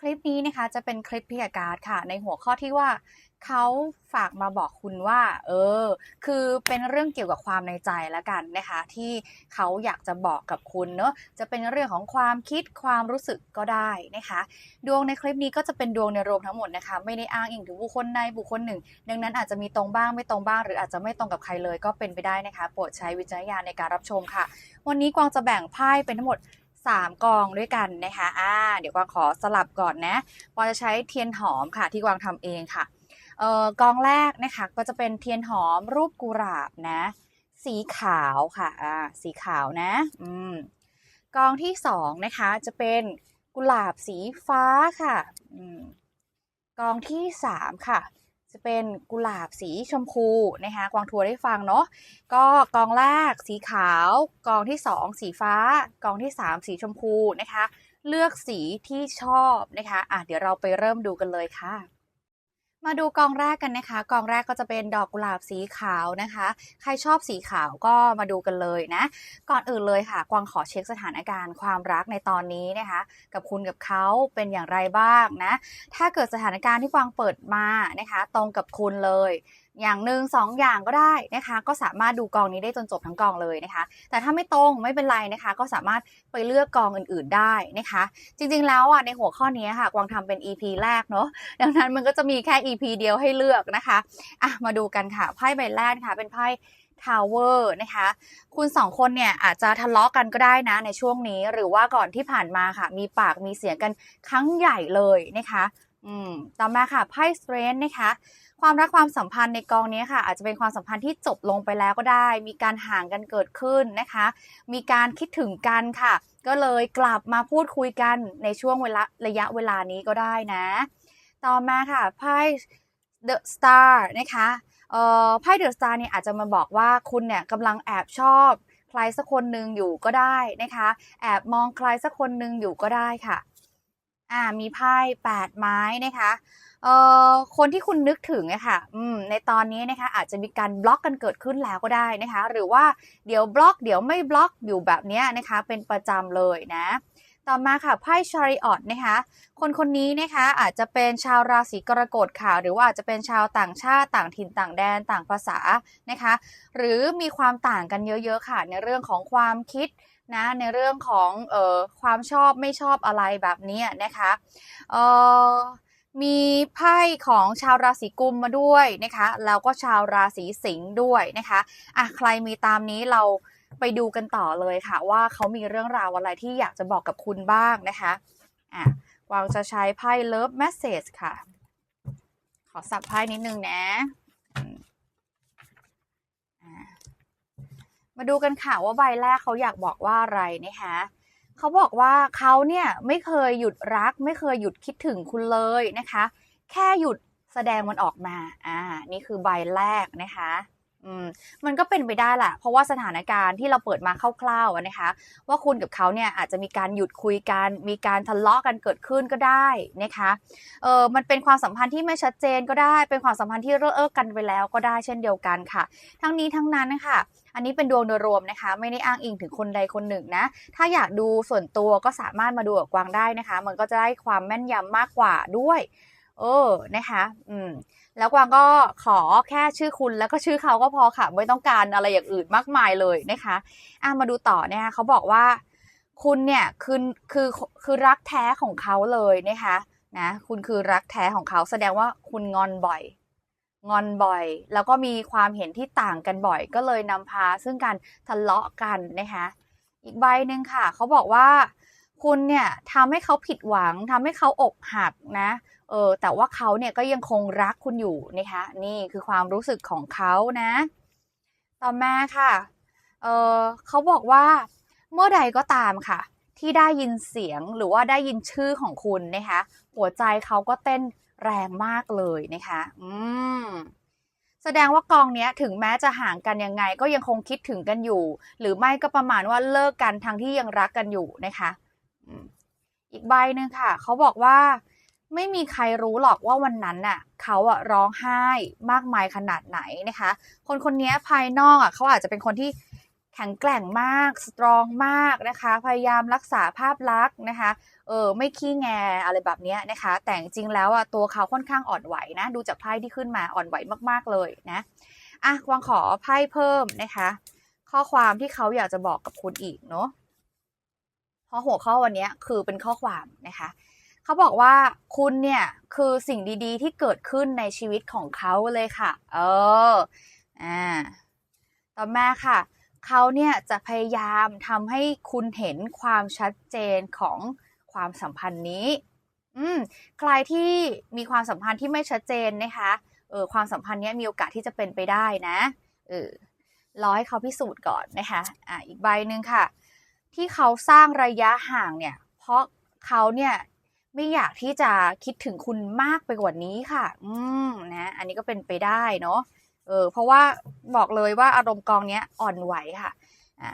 คลิปนี้นะคะจะเป็นคลิปพิยาการ์ดค่ะ ในหัวข้อที่ว่าเขาฝากมาบอกคุณว่า เออ คือเป็นเรื่องเกี่ยวกับความในใจแล้วกันนะคะ ที่เขาอยากจะบอกกับคุณเนอะจะเป็นเรื่องของความคิดความรู้สึกก็ได้นะคะ ดวงในคลิปนี้ก็จะเป็นดวงในรวมทั้งหมดนะคะ ไม่ได้อ้างอิงถึงบุคคลใดบุคคลหนึ่ง ดังนั้นอาจจะมีตรงบ้างไม่ตรงบ้าง หรืออาจจะไม่ตรงกับใครเลยก็เป็นไปได้นะคะ โปรดใช้วิจารณญาณในการรับชมค่ะ วันนี้กวางจะแบ่งไพ่เป็นทั้งหมด 3 กองด้วยกันนะคะอ่าเดี๋ยวกวางขอสลับก่อนนะกวางจะใช้เทียนหอมค่ะ ที่กวางทำเองค่ะเอ่อกองแรกนะคะก็จะเป็นเทียนหอมรูปกุหลาบนะ สีขาวค่ะอ่าสีขาวนะอืมกองที่สองนะคะจะเป็นกุหลาบสีฟ้าค่ะอืมกองที่สามค่ะ จะเป็นกุหลาบสีชมพูนะคะกวางทัวร์ได้ฟังเนาะก็กองแรกสีขาว กองที่สองสีฟ้า กองที่สามสีชมพูนะคะ เลือกสีที่ชอบนะคะอะเดี๋ยวเราไปเริ่มดูกันเลยค่ะ มาดูกองแรกกันนะคะ กองแรกก็จะเป็นดอกกุหลาบสีขาวนะคะ ใครชอบสีขาวก็มาดูกันเลยนะ ก่อนอื่นเลยค่ะ กวางขอเช็คสถานการณ์ความรักในตอนนี้นะคะ กับคุณกับเขาเป็นอย่างไรบ้างนะ ถ้าเกิดสถานการณ์ที่กวางเปิดมานะคะ ตรงกับคุณเลย อย่างหนึ่งสองอย่างก็ได้นะคะ ก็สามารถดูกองนี้ได้จนจบทั้งกองเลยนะคะ แต่ถ้าไม่ตรงไม่เป็นไรนะคะ ก็สามารถไปเลือกกองอื่น ๆได้นะคะ จริงๆแล้วอะในหัวข้อนี้ค่ะกวางทำเป็น EP แรกเนาะดังนั้นมันก็จะมีแค่ EP เดียวให้เลือกนะคะอะมาดูกันค่ะไพ่ใบแรกค่ะ เป็นไพ่ Tower นะคะ คุณสองคนเนี่ยอาจจะทะเลาะกันก็ได้นะในช่วงนี้ หรือว่าก่อนที่ผ่านมาค่ะ มีปากมีเสียงกันครั้งใหญ่เลยนะคะ อืม ต่อมาค่ะไพ่ Strength นะคะ ความรักความสัมพันธ์ในกองนี้ค่ะ อาจจะเป็นความสัมพันธ์ที่จบลงไปแล้วก็ได้ มีการห่างกันเกิดขึ้นนะคะ มีการคิดถึงกันค่ะ ก็เลยกลับมาพูดคุยกันในช่วงเวลาระยะเวลานี้ก็ได้นะ ต่อมาค่ะไพ่ The Star นะคะเอ่อไพ่ The Star เนี่ยอาจจะมาบอกว่าคุณเนี่ยกำลังแอบชอบใครสักคนหนึ่งอยู่ก็ได้นะคะ แอบมองใครสักคนหนึ่งอยู่ก็ได้ค่ะ อ่ามีไพ่แปดไม้นะคะเอ่อคนที่คุณนึกถึงอะค่ะอืมในตอนนี้นะคะอาจจะมีการบล็อกกันเกิดขึ้นแล้วก็ได้นะคะ หรือว่าเดี๋ยวบล็อกเดี๋ยวไม่บล็อกอยู่แบบนี้นะคะเป็นประจำเลยนะต่อมาค่ะไพ่ชาริออตนะคะ คนคนนี้นะคะอาจจะเป็นชาวราศีกรกฎค่ะ หรือว่าอาจจะเป็นชาวต่างชาติต่างถิ่นต่างแดนต่างภาษานะคะ หรือมีความต่างกันเยอะๆค่ะในเรื่องของความคิด นะในเรื่องของเอ่อความชอบไม่ชอบอะไรแบบนี้นะคะเอ่อมีไพ่ของชาวราศีกุมมาด้วยนะคะแล้วก็ชาวราศีสิงห์ด้วยนะคะอะใครมีตามนี้เราไปดูกันต่อเลยค่ะ ว่าเขามีเรื่องราวอะไรที่อยากจะบอกกับคุณบ้างนะคะอะวางจะใช้ไพ่ Love Message ค่ะ ขอสับไพ่นิดนึงนะอืมอ่า มาดูกันค่ะว่าใบแรกเขาอยากบอกว่าอะไรนะคะเขาบอกว่าเขาเนี่ยไม่เคยหยุดรัก ไม่เคยหยุดคิดถึงคุณเลยนะคะ แค่หยุดแสดงมันออกมา อ่า นี่คือใบแรกนะคะ อืม มันก็เป็นไปได้แหละ เพราะว่าสถานการณ์ที่เราเปิดมาคร่าวๆนะคะ ว่าคุณกับเขาเนี่ยอาจจะมีการหยุดคุยกัน มีการทะเลาะกันเกิดขึ้นก็ได้นะคะ เออมันเป็นความสัมพันธ์ที่ไม่ชัดเจนก็ได้ เป็นความสัมพันธ์ที่เลิกเอิกกันไปแล้วก็ได้เช่นเดียวกันค่ะ ทั้งนี้ทั้งนั้นนะคะ อันนี้เป็นดวงโดยรวมนะคะ ไม่ได้อ้างอิงถึงคนใดคนหนึ่งนะ ถ้าอยากดูส่วนตัวก็สามารถมาดูกับกวางได้นะคะ มันก็จะได้ความแม่นยำมากกว่าด้วยเออ นะคะ อืม แล้วกวางก็ขอแค่ชื่อคุณแล้วก็ชื่อเขาก็พอค่ะ ไม่ต้องการอะไรอย่างอื่นมากมายเลยนะคะ อะ มาดูต่อนะคะเขาบอกว่า คุณเนี่ยคือคือคือรักแท้ของเขาเลยนะคะ นะ คุณคือรักแท้ของเขาแสดงว่าคุณงอนบ่อย งอนบ่อย แล้วก็มีความเห็นที่ต่างกันบ่อย ก็เลยนำพาซึ่งการทะเลาะกันนะคะอีกใบหนึ่งค่ะ เขาบอกว่าคุณเนี่ยทำให้เขาผิดหวังทำให้เขาอกหักนะเออแต่ว่าเขาเนี่ยก็ยังคงรักคุณอยู่นะคะนี่คือความรู้สึกของเขานะ ต่อมาค่ะเออเขาบอกว่าเมื่อใดก็ตามค่ะ ที่ได้ยินเสียงหรือว่าได้ยินชื่อของคุณนะคะหัวใจเขาก็เต้น แรงมากเลยนะคะ อืมแสดงว่ากองเนี้ยถึงแม้จะห่างกันยังไง ก็ยังคงคิดถึงกันอยู่ หรือไม่ก็ประมาณว่าเลิกกันทั้งที่ยังรักกันอยู่นะคะอีกใบหนึ่งค่ะ เขาบอกว่า ไม่มีใครรู้หรอกว่าวันนั้นน่ะเขาอะร้องไห้มากมายขนาดไหนนะคะ คนคนนี้ภายนอกอะเขาอาจจะเป็นคนที่แข็งแกร่งมาก สตรองมากนะคะ พยายามรักษาภาพลักษณ์นะคะ เออไม่ขี้แงอะไรแบบนี้นะคะ แต่จริงแล้วอะตัวเขาค่อนข้างอ่อนไหวนะดูจากไพ่ที่ขึ้นมาอ่อนไหวมากๆเลยนะอะวางขอไพ่เพิ่มนะคะ ข้อความที่เขาอยากจะบอกกับคุณอีกเนาะเพราะหัวข้อวันนี้คือเป็นข้อความนะคะเขาบอกว่าคุณเนี่ยคือสิ่งดีๆ ที่เกิดขึ้นในชีวิตของเขาเลยค่ะ เออ อ่า ต่อมาค่ะ เขาเนี่ยจะพยายามทำให้คุณเห็นความชัดเจนของ ความสัมพันธ์นี้ อืมใครที่มีความสัมพันธ์ที่ไม่ชัดเจนนะคะเออความสัมพันธ์เนี้ยมีโอกาสที่จะเป็นไปได้นะเออรอให้เขาพิสูจน์ก่อนนะคะอ่าอีกใบหนึ่งค่ะ ที่เขาสร้างระยะห่างเนี่ย เพราะเขาเนี่ยไม่อยากที่จะคิดถึงคุณมากไปกว่านี้ค่ะ อืมนะ อันนี้ก็เป็นไปได้เนาะ เออ เพราะว่าบอกเลยว่าอารมณ์กองเนี้ยอ่อนไหวค่ะ อ่า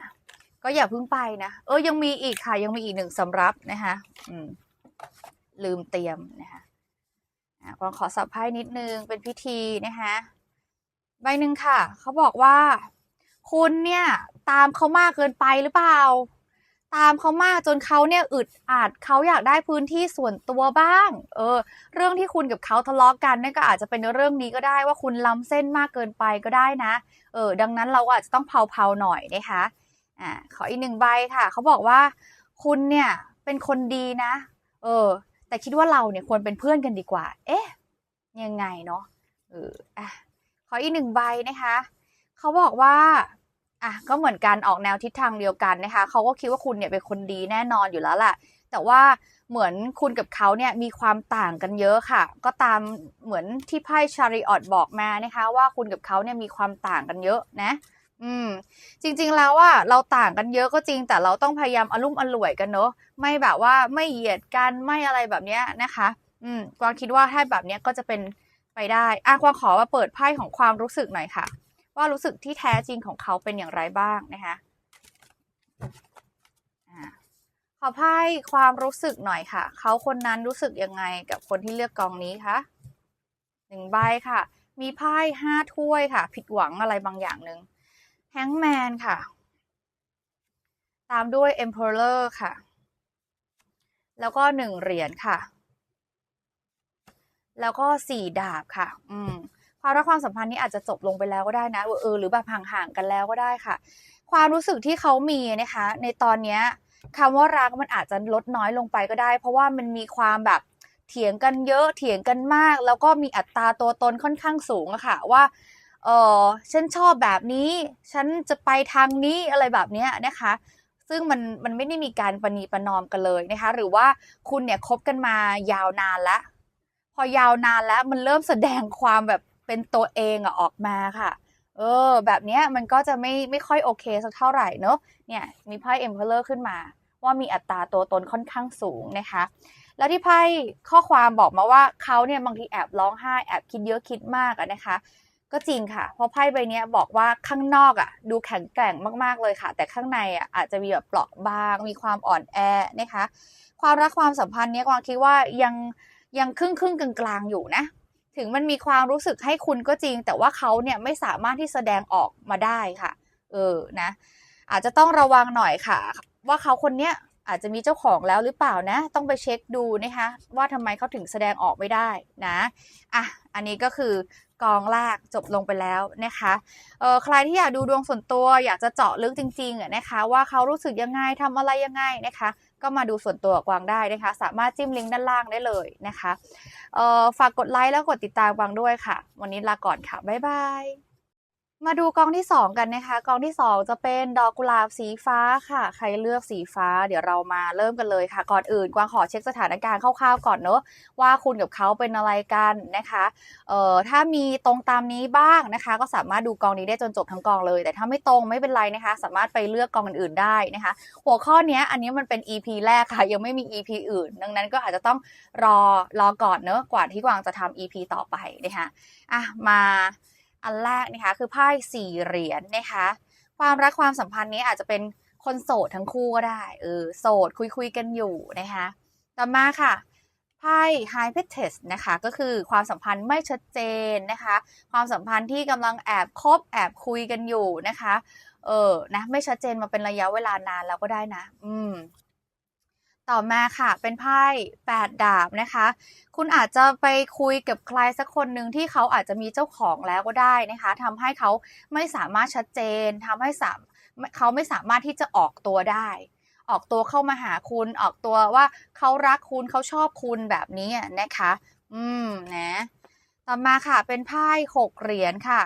ก็อย่าเพิ่งไปนะเออยังมีอีกค่ะ ยังมีอีกหนึ่งสำรับนะคะอืมลืมเตรียมนะคะอ่ากวางขอสับไพ่นิดนึงเป็นพิธีนะคะใบหนึ่งค่ะ เขาบอกว่า คุณเนี่ยตามเขามากเกินไปหรือเปล่า ตามเขามากจนเขาเนี่ยอึดอัดเขาอยากได้พื้นที่ส่วนตัวบ้าง เออ เรื่องที่คุณกับเขาทะเลาะกันนี่ก็อาจจะเป็นเรื่องนี้ก็ได้ว่าคุณล้ำเส้นมากเกินไปก็ได้นะ เออ ดังนั้นเราก็อาจจะต้องเผาๆหน่อยนะคะ อ่าขออีกหนึ่งใบค่ะ เขาบอกว่าคุณเนี่ยเป็นคนดีนะ เออ แต่คิดว่าเราเนี่ยควรเป็นเพื่อนกันดีกว่า เอ๊ะ ยังไงเนาะเอออะขออีกหนึ่งใบนะคะ เขาบอกว่าอะก็เหมือนกันออกแนวทิศทางเดียวกันนะคะ เขาก็คิดว่าคุณเนี่ยเป็นคนดีแน่นอนอยู่แล้วแหละแต่ว่าเหมือนคุณกับเขาเนี่ยมีความต่างกันเยอะค่ะ ก็ตามเหมือนที่ไพ่ชาริออตบอกมานะคะ ว่าคุณกับเขาเนี่ยมีความต่างกันเยอะนะ อืม จริง ๆ แล้วว่าเราต่างกันเยอะก็จริง แต่เราต้องพยายามอารมอร่วยกันเนอะไม่แบบว่าไม่เหยียดกันไม่อะไรแบบเนี้ยนะคะ อืมกวางคิดว่าถ้าแบบเนี้ยก็จะเป็นไปได้อะกวางขอมาเปิดไพ่ของความรู้สึกหน่อยค่ะ ว่ารู้สึกที่แท้จริงของเขาเป็นอย่างไรบ้างนะคะอ่าขอไพ่ความรู้สึกหน่อยค่ะ เขาคนนั้นรู้สึกยังไงกับคนที่เลือกกองนี้คะหนึ่งใบค่ะ มีไพ่ห้าถ้วยค่ะ ผิดหวังอะไรบางอย่างหนึ่ง แฮงแมนค่ะ ตามด้วย Emperor ค่ะ แล้วก็หนึ่งเหรียญค่ะ แล้วก็สี่ดาบค่ะ อืมความรักความสัมพันธ์นี้อาจจะจบลงไปแล้วก็ได้นะเออหรือแบบห่างๆกันแล้วก็ได้ค่ะ ความรู้สึกที่เขามีนะคะ ในตอนเนี้ยคำว่ารักมันอาจจะลดน้อยลงไปก็ได้ เพราะว่ามันมีความแบบเถียงกันเยอะเถียงกันมาก แล้วก็มีอัตราตัวตนค่อนข้างสูงอะค่ะ ว่า เออฉันชอบแบบนี้ ฉันจะไปทางนี้อะไรแบบเนี้ยนะคะ ซึ่งมันมันไม่ได้มีการประนีประนอมกันเลยนะคะ หรือว่าคุณเนี่ยคบกันมายาวนานแล้วพอยาวนานแล้วมันเริ่มแสดงความแบบเป็นตัวเองอะออกมาค่ะ เออ แบบเนี้ยมันก็จะไม่ไม่ค่อยโอเคสักเท่าไหร่เนอะเนี่ยมีไพ่เอ็มเพลเลอร์ขึ้นมา ว่ามีอัตราตัวตนค่อนข้างสูงนะคะ แล้วที่ไพ่ข้อความบอกมาว่าเขาเนี่ยบางทีแอบร้องไห้แอบคิดเยอะคิดมากอะนะคะ ก็จริงค่ะ เพราะไพ่ใบนี้บอกว่าข้างนอกอะดูแข็งแกร่งมากๆเลยค่ะ แต่ข้างในอะอาจจะมีแบบเปราะบาง มีความอ่อนแอนะคะ ความรักความสัมพันธ์เนี้ยกวางคิดว่ายังยังครึ่งครึ่งกลางๆอยู่นะ ถึงมันมีความรู้สึกให้คุณก็จริง แต่ว่าเขาเนี่ยไม่สามารถที่แสดงออกมาได้ค่ะ เออนะ อาจจะต้องระวังหน่อยค่ะ ว่าเขาคนเนี้ย อาจจะมีเจ้าของแล้วหรือเปล่านะ ต้องไปเช็คดูนะคะ ว่าทำไมเขาถึงแสดงออกไม่ได้นะอะอันนี้ก็คือกองแรกจบลงไปแล้วนะคะเออใครที่อยากดูดวงส่วนตัว อยากจะเจาะลึกจริงๆอะนะคะ ว่าเขารู้สึกยังไงทำอะไรยังไงนะคะ ก็มาดูส่วนตัวกวางได้นะคะ สามารถจิ้มลิงก์ด้านล่างได้เลยนะคะเออฝากกดไลค์แล้วกดติดตามกวางด้วยค่ะ วันนี้ลาก่อนค่ะบ๊ายบาย มาดูกองที่ 2 กันนะคะ กองที่ 2 จะเป็นดอกกุหลาบสีฟ้าค่ะ ใครเลือกสีฟ้า เดี๋ยวเรามาเริ่มกันเลยค่ะ ก่อนอื่นกวางขอเช็คสถานการณ์คร่าวๆก่อนเนอะว่าคุณกับเขาเป็นอะไรกันนะคะเอ่อถ้ามีตรงตามนี้บ้างนะคะ ก็สามารถดูกองนี้ได้จนจบทั้งกองเลย แต่ถ้าไม่ตรงไม่เป็นไรนะคะ สามารถไปเลือกกองอื่นๆได้นะคะ หัวข้อนี้อันนี้มันเป็น EP แรกค่ะ ยังไม่มี EP อื่น ดังนั้นก็อาจจะต้องรอรอก่อนเนอะกว่าที่กวางจะทำ EP ต่อไปนะคะอะมา อันแรกนะคะคือไพ่สี่เหรียญนะคะ ความรักความสัมพันธ์นี้อาจจะเป็นคนโสดทั้งคู่ก็ได้เออโสดคุยคุยกันอยู่นะคะต่อมาค่ะไพ่ High p e t e s นะคะก็คือความสัมพันธ์ไม่ชัดเจนนะคะ ความสัมพันธ์ที่กำลังแอบคบแอบคุยกันอยู่นะคะ เออนะไม่ชัดเจนมาเป็นระยะเวลานานแล้วก็ได้นะ อืม ต่อมาค่ะ เป็นไพ่แปดดาบนะคะ คุณอาจจะไปคุยกับใครสักคนหนึ่งที่เขาอาจจะมีเจ้าของแล้วก็ได้นะคะทำให้เขาไม่สามารถชัดเจนทำให้สามเขาไม่สามารถที่จะออกตัวได้ ออกตัวเข้ามาหาคุณออกตัวว่าเขารักคุณเขาชอบคุณแบบนี้นะคะ อืมนะ ต่อมาค่ะ เป็นไพ่หกเหรียญค่ะ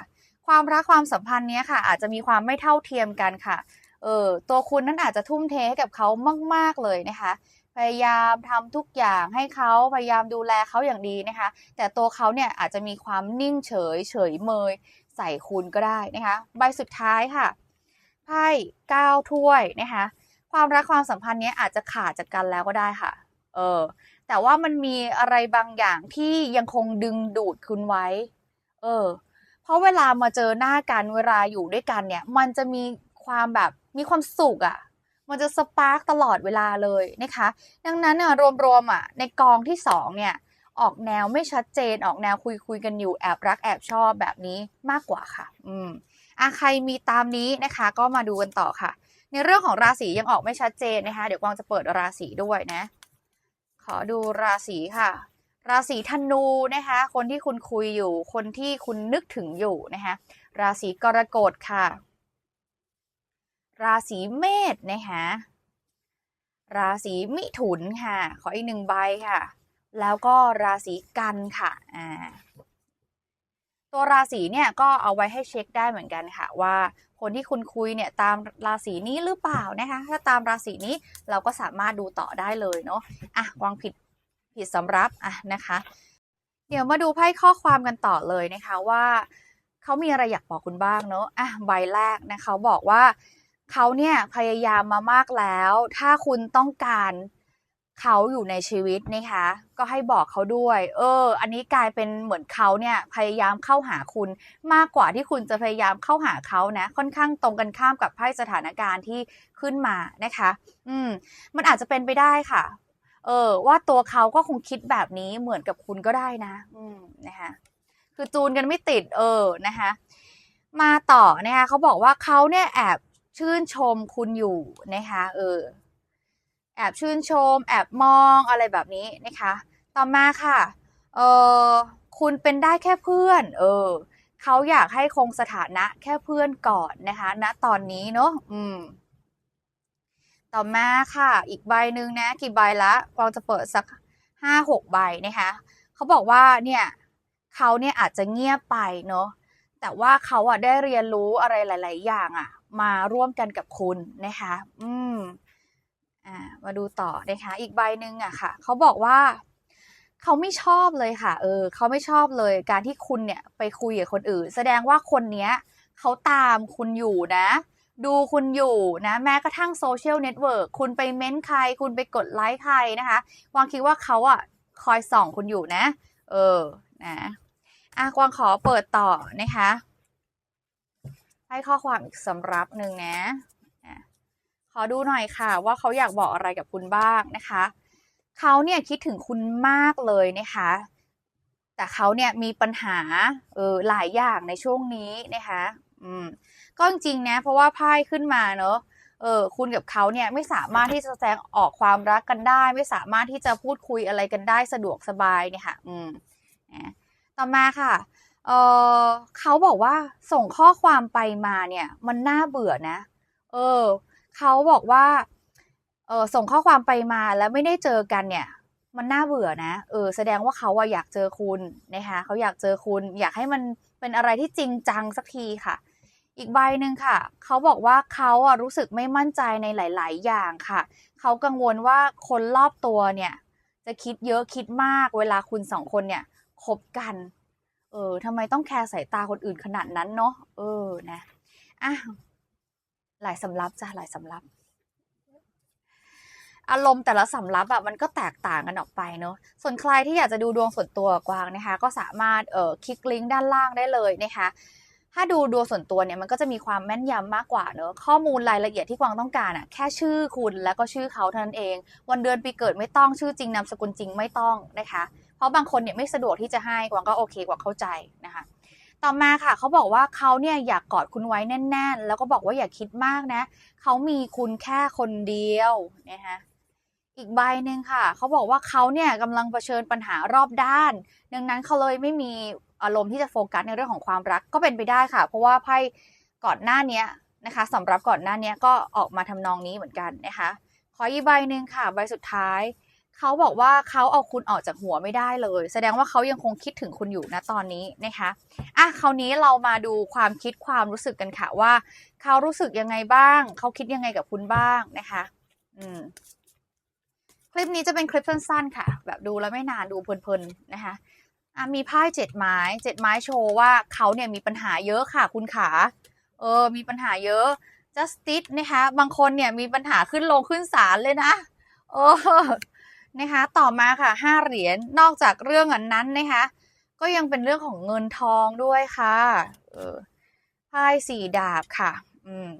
ความรักความสัมพันธ์เนี้ยค่ะ อาจจะมีความไม่เท่าเทียมกันค่ะเออตัวคุณนั้นอาจจะทุ่มเทให้กับเขามาก ๆ เลยนะคะ พยายามทำทุกอย่างให้เขาพยายามดูแลเขาอย่างดีนะคะ แต่ตัวเขาเนี่ยอาจจะมีความนิ่งเฉย เฉยเมย ใส่คุณก็ได้นะคะ ใบสุดท้ายค่ะไพ่เก้าถ้วยนะคะความรักความสัมพันธ์เนี้ยอาจจะขาดจากกันแล้วก็ได้ค่ะ เออ แต่ว่ามันมีอะไรบางอย่างที่ยังคงดึงดูดคุณไว้ เออ เพราะเวลามาเจอหน้ากันเวลาอยู่ด้วยกันเนี่ย มันจะมีความแบบมีความสุขอะ่ะ มันจะสปาร์กตลอดเวลาเลยนะคะ ดังนั้นอะรวมๆอะในกองที่สองเนี่ยออกแนวไม่ชัดเจนออกแนวคุยคุยกันอยู่แอบรักแอบชอบแบบนี้มากกว่าค่ะ อืมอะใครมีตามนี้นะคะ ก็มาดูกันต่อค่ะ ในเรื่องของราศียังออกไม่ชัดเจนนะคะ เดี๋ยวกวางจะเปิดราศีด้วยนะ ขอดูราศีค่ะ ราศีธนูนะคะ คนที่คุณคุยอยู่ คนที่คุณนึกถึงอยู่นะคะ ราศีกรกฎค่ะ ราศีเมษนะคะราศีมิถุนค่ะ ขออีกหนึ่งใบค่ะ แล้วก็ราศีกันค่ะอ่าตัวราศีเนี่ยก็เอาไว้ให้เช็คได้เหมือนกันค่ะ ว่าคนที่คุณคุยเนี่ยตามราศีนี้หรือเปล่านะคะถ้าตามราศีนี้เราก็สามารถดูต่อได้เลยเนาะอะวางผิดผิดสำรับอะนะคะ เดี๋ยวมาดูไพ่ข้อความกันต่อเลยนะคะว่าเขามีอะไรอยากบอกคุณบ้างเนาะอะใบแรกนะเขาบอกว่า เขาเนี่ยพยายามมามากแล้ว ถ้าคุณต้องการเขาอยู่ในชีวิตนะคะ ก็ให้บอกเขาด้วย เออ อันนี้กลายเป็นเหมือนเขาเนี่ยพยายามเข้าหาคุณมากกว่าที่คุณจะพยายามเข้าหาเขานะ ค่อนข้างตรงกันข้ามกับไพ่สถานการณ์ที่ขึ้นมานะคะ อืม มันอาจจะเป็นไปได้ค่ะ เออ ว่าตัวเขาก็คงคิดแบบนี้เหมือนกับคุณก็ได้นะ อืมนะคะคือจูนกันไม่ติด เออนะคะ มาต่อนะคะเขาบอกว่าเขาเนี่ยแอบ ชื่นชมคุณอยู่นะคะเออแอบชื่นชม แอบมองอะไรแบบนี้นะคะ ต่อมาค่ะเออคุณเป็นได้แค่เพื่อน เออเขาอยากให้คงสถานะแค่เพื่อนก่อนนะคะณตอนนี้เนาะอืม ต่อมาค่ะ อีกใบหนึ่งนะ กี่ใบละกวางจะเปิดสักห้าหกใบนะคะเขาบอกว่าเนี่ยเขาเนี่ยอาจจะเงียบไปเนาะแต่ว่าเขาอะได้เรียนรู้อะไรหลาย ๆ อย่างอะ มาร่วมกันกับคุณนะคะ อืมอ่ามาดูต่อนะคะ อีกใบหนึ่งอะค่ะ เขาบอกว่าเขาไม่ชอบเลยค่ะ เออ เขาไม่ชอบเลย การที่คุณเนี่ยไปคุยกับคนอื่น แสดงว่าคนเนี้ยเขาตามคุณอยู่นะ ดูคุณอยู่นะ แม้กระทั่งโซเชียลเน็ตเวิร์กคุณไปเม้นใคร คุณไปกดไลค์ใครนะคะวางคิดว่าเขาอะคอยส่องคุณอยู่นะ เออ นะอะกวางขอเปิดต่อนะคะ ให้ข้อความอีกสำรับหนึ่งนะ ขอดูหน่อยค่ะ ว่าเขาอยากบอกอะไรกับคุณบ้างนะคะ เขาเนี่ยคิดถึงคุณมากเลยนะคะ แต่เขาเนี่ยมีปัญหาเออหลายอย่างในช่วงนี้นะคะ อืม ก็จริงนะ เพราะว่าไพ่ขึ้นมาเนอะเออคุณกับเขาเนี่ยไม่สามารถที่จะแสดงออกความรักกันได้ ไม่สามารถที่จะพูดคุยอะไรกันได้สะดวกสบายเนี่ยค่ะ อืมนะต่อมาค่ะ เออเขาบอกว่าส่งข้อความไปมาเนี่ย มันน่าเบื่อนะ เออเขาบอกว่า เออส่งข้อความไปมาแล้วไม่ได้เจอกันเนี่ย มันน่าเบื่อนะ เออ แสดงว่าเขาอะอยากเจอคุณนะคะเขาอยากเจอคุณ อยากให้มันเป็นอะไรที่จริงจังสักทีค่ะ อีกใบหนึ่งค่ะ เขาบอกว่าเขาอะรู้สึกไม่มั่นใจในหลาย ๆ อย่างค่ะ เขากังวลว่าคนรอบตัวเนี่ย จะคิดเยอะคิดมากเวลาคุณสองคนเนี่ยคบกัน เออทำไมต้องแคร์สายตาคนอื่นขนาดนั้นเนาะเออนะอะหลายสำรับจ้ะหลายสำรับ อารมณ์แต่ละสำรับอะมันก็แตกต่างกันออกไปเนาะส่วนใครที่อยากจะดูดวงส่วนตัวกวางนะคะ ก็สามารถเอ่อคลิกลิงก์ด้านล่างได้เลยนะคะถ้าดูดวงส่วนตัวเนี่ยมันก็จะมีความแม่นยำมากกว่าเนอะข้อมูลรายละเอียดที่กวางต้องการอะแค่ชื่อคุณแล้วก็ชื่อเขาเท่านั้นเอง วันเดือนปีเกิดไม่ต้องชื่อจริงนามสกุลจริงไม่ต้องนะคะ เพราะบางคนเนี่ยไม่สะดวกที่จะให้กวางก็โอเคกวางเข้าใจนะคะ ต่อมาค่ะเขาบอกว่าเขาเนี่ยอยากกอดคุณไว้แน่น ๆ แล้วก็บอกว่าอย่าคิดมากนะเขามีคุณแค่คนเดียวนะคะอีกใบหนึ่งค่ะ เขาบอกว่าเขาเนี่ยกำลังเผชิญปัญหารอบด้าน ดังนั้นเขาเลยไม่มีอารมณ์ที่จะโฟกัสในเรื่องของความรักก็เป็นไปได้ค่ะ เพราะว่าไพ่ก่อนหน้านี้นะคะสำหรับก่อนหน้านี้ก็ออกมาทำนองนี้เหมือนกันนะคะ ขออีกใบหนึ่งค่ะ ใบสุดท้าย เขาบอกว่าเขาเอาคุณออกจากหัวไม่ได้เลย แสดงว่าเขายังคงคิดถึงคุณอยู่นะตอนนี้นะคะอะคราวนี้เรามาดูความคิดความรู้สึกกันค่ะว่าเขารู้สึกยังไงบ้าง เขาคิดยังไงกับคุณบ้างนะคะ อืมคลิปนี้จะเป็นคลิปสั้นๆค่ะ แบบดูแล้วไม่นานดูเพลินๆนะคะอะมีไพ่เจ็ดไม้เจ็ดไม้โชว์ว่าเขาเนี่ยมีปัญหาเยอะค่ะ คุณขา เออ มีปัญหาเยอะ justice นะคะ บางคนเนี่ยมีปัญหาขึ้นลงขึ้นศาลเลยนะ เออ นะคะ ต่อมาค่ะห้าเหรียญนอกจากเรื่องอันนั้นนะคะ ก็ยังเป็นเรื่องของเงินทองด้วยค่ะเออไพ่สี่ดาบค่ะ อืม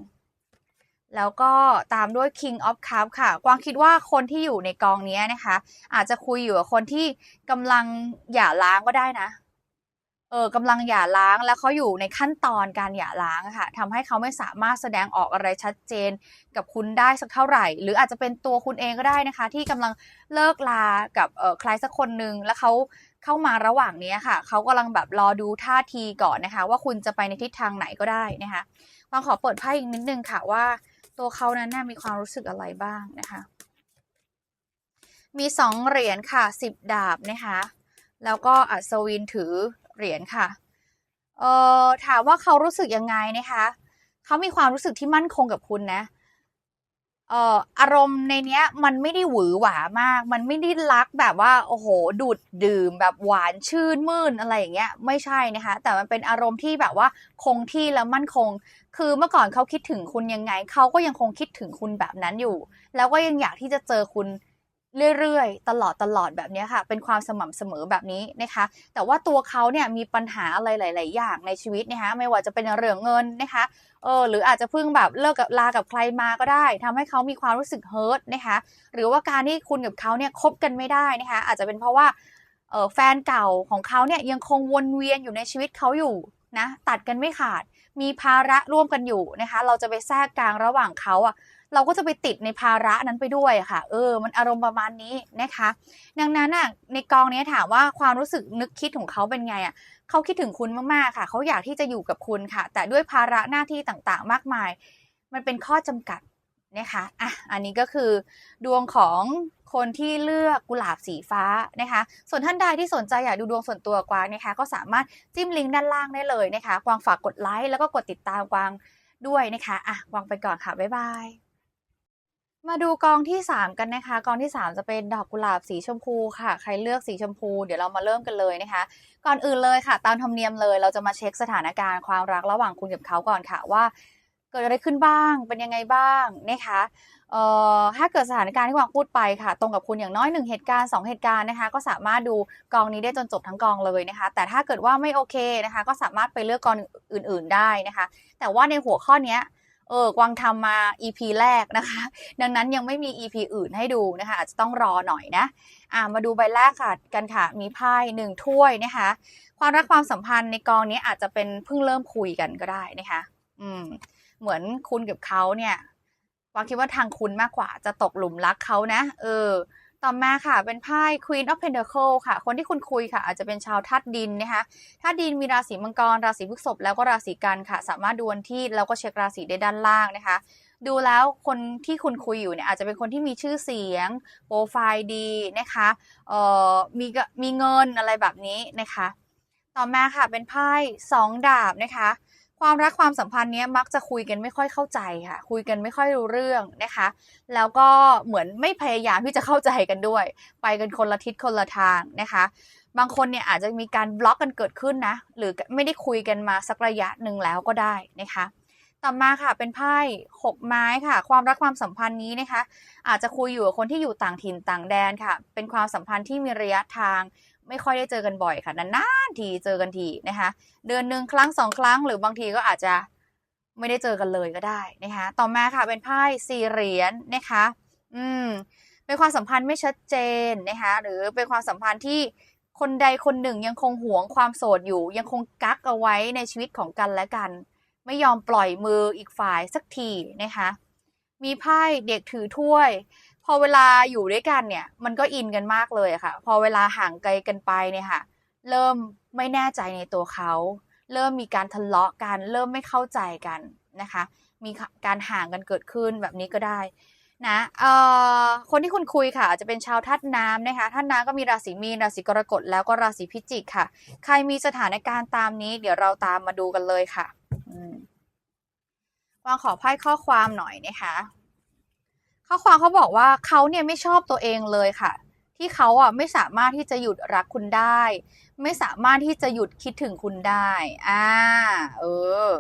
แล้วก็ตามด้วย King of Cup ค่ะ กวางคิดว่าคนที่อยู่ในกองนี้นะคะ อาจจะคุยอยู่กับคนที่กำลังหย่าล้างก็ได้นะ เออกำลังหย่าร้างแล้วเขาอยู่ในขั้นตอนการหย่าร้างค่ะทำให้เขาไม่สามารถแสดงออกอะไรชัดเจนกับคุณได้สักเท่าไหร่ หรืออาจจะเป็นตัวคุณเองก็ได้นะคะ ที่กำลังเลิกลากับเออใครสักคนหนึ่งแล้วเขาเข้ามาระหว่างนี้ค่ะเขากำลังแบบรอดูท่าทีก่อนนะคะ ว่าคุณจะไปในทิศทางไหนก็ได้นะคะวางขอเปิดไพ่อีกนิดนึงค่ะว่า ตัวเขานั้นน่ะมีความรู้สึกอะไรบ้างนะคะ มีสองเหรียญค่ะสิบดาบนะคะแล้วก็อัศวินถือ เหรียญค่ะเอ่อถามว่าเขารู้สึกยังไงนะคะเขามีความรู้สึกที่มั่นคงกับคุณนะเอ่ออารมณ์ในเนี้ย มันไม่ได้หวือหวามาก มันไม่ได้รักแบบว่า โอ้โหดูดดื่มแบบหวานชื่นมื่นอะไรอย่างเงี้ย ไม่ใช่นะคะ แต่มันเป็นอารมณ์ที่แบบว่าคงที่แล้วมั่นคง คือเมื่อก่อนเขาคิดถึงคุณยังไงเขาก็ยังคงคิดถึงคุณแบบนั้นอยู่ แล้วก็ยังอยากที่จะเจอคุณ เรื่อยๆ ตลอดตลอดแบบนี้ค่ะ เป็นความสม่ำเสมอแบบนี้นะคะ แต่ว่าตัวเขาเนี่ยมีปัญหาอะไรหลาย ๆ อย่างในชีวิตนะคะไม่ว่าจะเป็นเรื่องเงินนะคะเออหรืออาจจะเพิ่งแบบเลิกกับลากับใครมาก็ได้ทำให้เขามีความรู้สึกเฮิร์ตนะคะหรือว่าการที่คุณกับเขาเนี่ยคบกันไม่ได้นะคะอาจจะเป็นเพราะว่าเออแฟนเก่าของเขาเนี่ยยังคงวนเวียนอยู่ในชีวิตเขาอยู่นะตัดกันไม่ขาด มีภาระร่วมกันอยู่นะคะ เราจะไปแทรกกลางระหว่างเขาอะ เราก็จะไปติดในภาระนั้นไปด้วยค่ะ เออ มันอารมณ์ประมาณนี้นะคะ ดังนั้นน่ะในกองนี้ถามว่าความรู้สึกนึกคิดของเขาเป็นไงอะเขาคิดถึงคุณมากๆค่ะ เขาอยากที่จะอยู่กับคุณค่ะ แต่ด้วยภาระหน้าที่ต่างๆ มากมาย มันเป็นข้อจำกัดนะคะอะอันนี้ก็คือดวงของคนที่เลือกกุหลาบสีฟ้านะคะ ส่วนท่านใดที่สนใจอยากดูดวงส่วนตัวกวางนะคะ ก็สามารถจิ้มลิงก์ด้านล่างได้เลยนะคะ กวางฝากกดไลค์แล้วก็กดติดตามกวางด้วยนะคะ อะกวางไปก่อนค่ะ บ๊ายบาย มาดูกองที่ 3 กันนะคะ กองที่ 3 จะเป็นดอกกุหลาบสีชมพูค่ะ ใครเลือกสีชมพู เดี๋ยวเรามาเริ่มกันเลยนะคะ ก่อนอื่นเลยค่ะ ตามธรรมเนียมเลยเราจะมาเช็คสถานการณ์ความรักระหว่างคุณกับเขาก่อนค่ะว่า เกิดอะไรขึ้นบ้าง เป็นยังไงบ้างนะคะเอ่อถ้าเกิดสถานการณ์ที่วางพูดไปค่ะ ตรงกับคุณอย่างน้อย 1 เหตุการณ์ 2 เหตุการณ์นะคะ ก็สามารถดูกองนี้ได้จนจบทั้งกองเลยนะคะ แต่ถ้าเกิดว่าไม่โอเคนะคะ ก็สามารถไปเลือกกองอื่น ๆ ได้นะคะ แต่ว่าในหัวข้อเนี้ย เออกวางทำมา EP แรกนะคะ ดังนั้นยังไม่มี EP อื่นให้ดูนะคะอาจจะต้องรอหน่อยนะอ่ามาดูใบแรกค่ะกันค่ะ มีไพ่หนึ่งถ้วยนะคะ ความรักความสัมพันธ์ในกองนี้อาจจะเป็นเพิ่งเริ่มคุยกันก็ได้นะคะ อืม เหมือนคุณกับเขาเนี่ยกวางคิดว่าทางคุณมากกว่าจะตกหลุมรักเขานะ เออ ต่อมาค่ะเป็นไพ่ Queen of Pentacle ค่ะ คนที่คุณคุยค่ะ อาจจะเป็นชาวธาตุดินนะคะธาตุดินมีราศีมังกร ราศีพฤษภแล้วก็ราศีกันค่ะ สามารถดูวันที่แล้วก็เช็คราศีได้ด้านล่างนะคะดูแล้วคนที่คุณคุยอยู่เนี่ยอาจจะเป็นคนที่มีชื่อเสียงโปรไฟล์ดีนะคะเอ่อมีกมีเงินอะไรแบบนี้นะคะ ต่อมาค่ะเป็นไพ่สองดาบนะคะ ความรักความสัมพันธ์เนี้ยมักจะคุยกันไม่ค่อยเข้าใจค่ะ คุยกันไม่ค่อยรู้เรื่องนะคะ แล้วก็เหมือนไม่พยายามที่จะเข้าใจกันด้วย ไปกันคนละทิศคนละทางนะคะ บางคนเนี่ยอาจจะมีการบล็อกกันเกิดขึ้นนะ หรือไม่ได้คุยกันมาสักระยะหนึ่งแล้วก็ได้นะคะ ต่อมาค่ะเป็นไพ่หกไม้ค่ะ ความรักความสัมพันธ์นี้นะคะ อาจจะคุยอยู่กับคนที่อยู่ต่างถิ่นต่างแดนค่ะ เป็นความสัมพันธ์ที่มีระยะทาง ไม่ค่อยได้เจอกันบ่อยค่ะนานๆทีเจอกันทีนะคะเดือนหนึ่งครั้งสองครั้งหรือบางทีก็อาจจะไม่ได้เจอกันเลยก็ได้นะคะต่อมาค่ะเป็นไพ่สี่เหรียญนะคะอืมเป็นความสัมพันธ์ไม่ชัดเจนนะคะหรือเป็นความสัมพันธ์ที่คนใดคนหนึ่งยังคงหวงความโสดอยู่ ยังคงกักเอาไว้ในชีวิตของกันและกัน ไม่ยอมปล่อยมืออีกฝ่ายสักทีนะคะมีไพ่เด็กถือถ้วย พอเวลาอยู่ด้วยกันเนี่ย มันก็อินกันมากเลยค่ะ พอเวลาห่างไกลกันไปเนี่ยค่ะ เริ่มไม่แน่ใจในตัวเขา เริ่มมีการทะเลาะกัน เริ่มไม่เข้าใจกันนะคะ มีการห่างกันเกิดขึ้นแบบนี้ก็ได้นะเอ่อคนที่คุณคุยค่ะจะเป็นชาวธาตุน้ำนะคะธาตุน้ำก็มีราศีมีนราศีกรกฎแล้วก็ราศีพิจิกค่ะ ใครมีสถานการณ์ตามนี้ เดี๋ยวเราตามมาดูกันเลยค่ะอืมวางขอไพ่ข้อความหน่อยนะคะ ข้อความเขาบอกว่าเขาเนี่ยไม่ชอบตัวเองเลยค่ะ ที่เขาอะไม่สามารถที่จะหยุดรักคุณได้ ไม่สามารถที่จะหยุดคิดถึงคุณได้อ่าเออ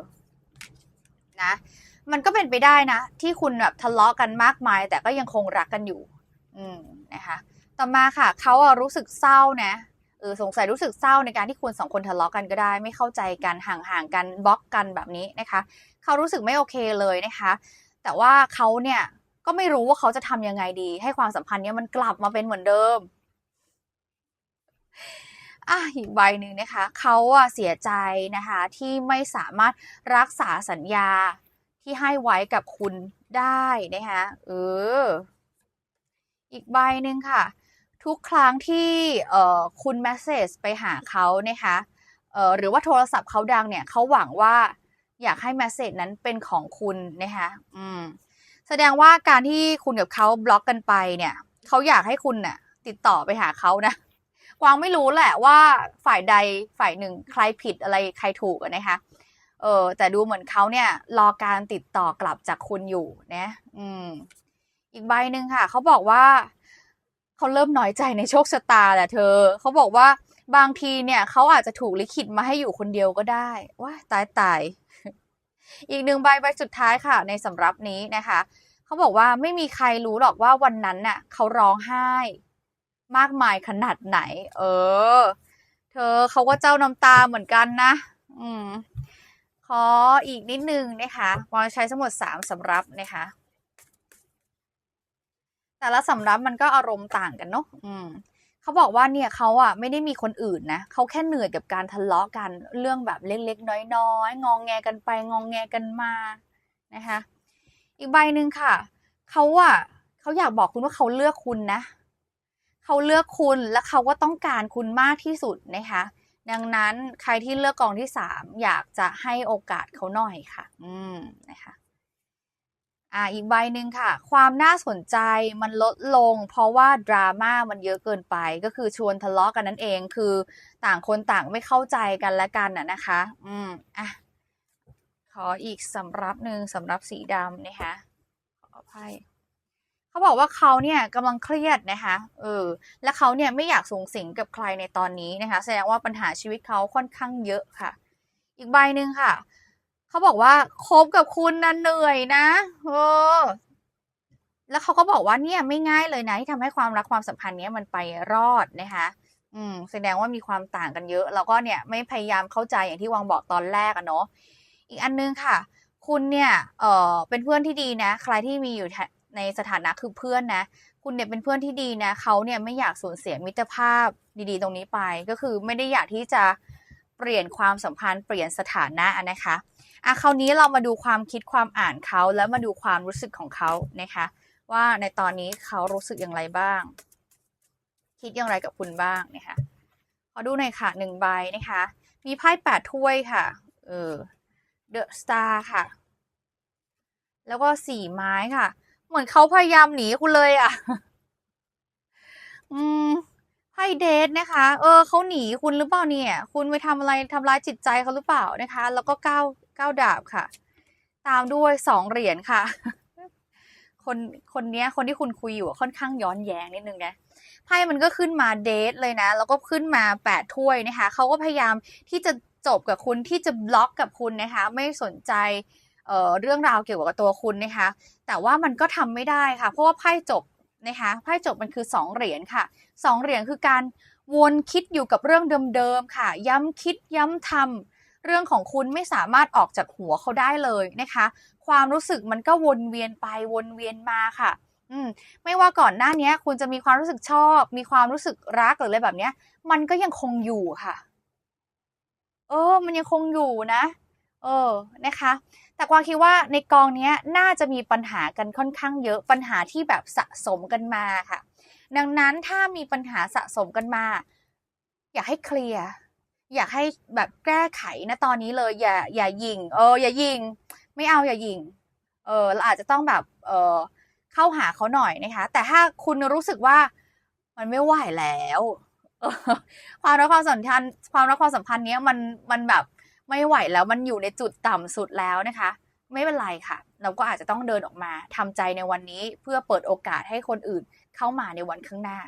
นะมันก็เป็นไปได้นะ ที่คุณแบบทะเลาะกันมากมาย แต่ก็ยังคงรักกันอยู่ อืมนะคะต่อมาค่ะเขาอะรู้สึกเศร้านะเออสงสัยรู้สึกเศร้าในการที่คุณสองคนทะเลาะกันก็ได้ ไม่เข้าใจกันห่างๆกันบล็อกกันแบบนี้นะคะ เขารู้สึกไม่โอเคเลยนะคะ แต่ว่าเขาเนี่ย ก็ไม่รู้ว่าเขาจะทำยังไงดี ให้ความสัมพันธ์เนี้ยมันกลับมาเป็นเหมือนเดิมอะอีกใบหนึ่งนะคะ เขาอะเสียใจนะคะที่ไม่สามารถรักษาสัญญาที่ให้ไว้กับคุณได้นะคะเอออีกใบหนึ่งค่ะ ทุกครั้งที่เอ่อคุณแมสเซจไปหาเขานะคะเอ่อหรือว่าโทรศัพท์เขาดังเนี่ยเขาหวังว่าอยากให้แมสเซจนั้นเป็นของคุณนะคะอืม แสดงว่าการที่คุณกับเขาบล็อกกันไปเนี่ยเขาอยากให้คุณน่ะ ติดต่อไปหาเขานะกวางไม่รู้แหละว่าฝ่ายใดฝ่ายหนึ่งใครผิดอะไรใครถูกนะคะเออแต่ดูเหมือนเขาเนี่ย รอการติดต่อกลับจากคุณอยู่นะอืม อีกใบหนึ่งค่ะเขาบอกว่าเขาเริ่มน้อยใจในโชคชะตาแหละเธอเขาบอกว่าบางทีเนี่ยเขาอาจจะถูกลิขิตมาให้อยู่คนเดียวก็ได้ว้าตายตาย อีกหนึ่งใบใบสุดท้ายค่ะ ในสำรับนี้นะคะ เขาบอกว่าไม่มีใครรู้หรอกว่าวันนั้นน่ะเขาร้องไห้ มากมายขนาดไหน เออ เธอเขาก็เจ้าน้ำตาเหมือนกันนะ อืม ขออีกนิดนึงนะคะวางใช้ทั้งหมดสามสำรับนะคะแต่ละสำรับมันก็อารมณ์ต่างกันเนาะอืม เขาบอกว่าเนี่ยเขาอะไม่ได้มีคนอื่นนะเขาแค่เหนื่อยกับการทะเลาะกันเรื่องแบบเล็กๆ น้อยๆ งองแงกันไปงองแงกันมานะคะ อีกใบหนึ่งค่ะเขาอะเขาอยากบอกคุณว่าเขาเลือกคุณนะเขาเลือกคุณและเขาก็ต้องการคุณมากที่สุดนะคะดังนั้นใครที่เลือกกองที่สามอยากจะให้โอกาสเขาหน่อยค่ะ อืมนะคะ อ่าอีกใบหนึ่งค่ะ ความน่าสนใจมันลดลง เพราะว่าดราม่ามันเยอะเกินไป ก็คือชวนทะเลาะกันนั่นเองคือต่างคนต่างไม่เข้าใจกันและกันน่ะนะคะ อืมอะขออีกสำรับหนึ่งสำรับสีดำนะคะขออภัยเขาบอกว่าเขาเนี่ยกำลังเครียดนะคะเออและเขาเนี่ยไม่อยากสูงสิงกับใครในตอนนี้นะคะ แสดงว่าปัญหาชีวิตเขาค่อนข้างเยอะค่ะ อีกใบหนึ่งค่ะ เขาบอกว่าคบกับคุณนะเหนื่อยนะเออแล้วเขาก็บอกว่าเนี่ยไม่ง่ายเลยนะที่ทำให้ความรักความสัมพันธ์เนี้ยมันไปรอดนะคะ อืม แสดงว่ามีความต่างกันเยอะ แล้วก็เนี่ยไม่พยายามเข้าใจอย่างที่วังบอกตอนแรกอะเนาะอีกอันนึงค่ะ คุณเนี่ย เออเป็นเพื่อนที่ดีนะ ใครที่มีอยู่ในสถานะคือเพื่อนนะ คุณเนี่ยเป็นเพื่อนที่ดีนะเขาเนี่ยไม่อยากสูญเสียมิตรภาพดีๆ ตรงนี้ไป ก็คือไม่ได้อยากที่จะเปลี่ยนความสัมพันธ์เปลี่ยนสถานะนะคะ อะคราวนี้เรามาดูความคิดความอ่านเขาแล้วมาดูความรู้สึกของเขานะคะ ว่าในตอนนี้เขารู้สึกอย่างไรบ้าง คิดอย่างไรกับคุณบ้างนะคะขอดูหน่อยค่ะหนึ่งใบนะคะ มีไพ่แปดถ้วยค่ะ เออ The Star ค่ะ แล้วก็สี่ไม้ค่ะ เหมือนเขาพยายามหนีคุณเลยอะ อืม ไพ่เดทนะคะ เออเขาหนีคุณหรือเปล่าเนี่ย คุณไปทำอะไรทำร้ายจิตใจเขาหรือเปล่านะคะ แล้วก็เก้าเก้าดาบค่ะ ตามด้วยสองเหรียญค่ะ คนคนนี้คนที่คุณคุยอยู่ค่อนข้างย้อนแย้งนิดนึงนะไพ่มันก็ขึ้นมาเดทเลยนะ แล้วก็ขึ้นมาแปดถ้วยนะคะเขาก็พยายามที่จะจบกับคุณที่จะบล็อกกับคุณนะคะ ไม่สนใจเเรื่องราวเกี่ยวกับตัวคุณนะคะ แต่ว่ามันก็ทำไม่ได้ค่ะ เพราะว่าไพ่จบ นะคะไพ่จบมันคือสองเหรียญค่ะสองเหรียญคือการวนคิดอยู่กับเรื่องเดิมๆค่ะ ย้ำคิดย้ำทำเรื่องของคุณไม่สามารถออกจากหัวเขาได้เลยนะคะ ความรู้สึกมันก็วนเวียนไปวนเวียนมาค่ะอืมไม่ว่าก่อนหน้านี้คุณจะมีความรู้สึกชอบ มีความรู้สึกรักหรืออะไรแบบเนี้ย มันก็ยังคงอยู่ค่ะ เออ มันยังคงอยู่นะ เออนะคะ แต่กวางคิดว่าในกองนี้น่าจะมีปัญหากันค่อนข้างเยอะปัญหาที่แบบสะสมกันมาค่ะ ดังนั้นถ้ามีปัญหาสะสมกันมา อยากให้เคลียร์อยากให้แบบแก้ไขณตอนนี้เลยอย่าอย่ายิง เออ อย่ายิง ไม่เอาอย่ายิง เออเราอาจจะต้องแบบเออเข้าหาเขาหน่อยนะคะ แต่ถ้าคุณรู้สึกว่ามันไม่ไหวแล้วความรักความสัมพันธ์ความรักความสัมพันธ์เนี้ยมันมันแบบ ไม่ไหวแล้วมันอยู่ในจุดต่ำสุดแล้วนะคะ ไม่เป็นไรค่ะ เราก็อาจจะต้องเดินออกมาทำใจในวันนี้เพื่อเปิดโอกาสให้คนอื่นเข้ามาในวันข้างหน้า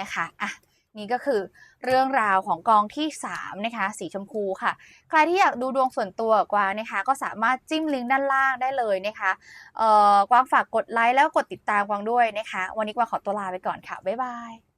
นะคะอะนี่ก็คือเรื่องราวของกองที่3นะคะสีชมพูค่ะ ใครที่อยากดูดวงส่วนตัวกับกวางนะคะ ก็สามารถจิ้มลิงก์ด้านล่างได้เลยนะคะเอ่อกวางฝากกดไลค์แล้วกดติดตามกวางด้วยนะคะ วันนี้กวางขอตัวลาไปก่อนค่ะ บ๊ายบาย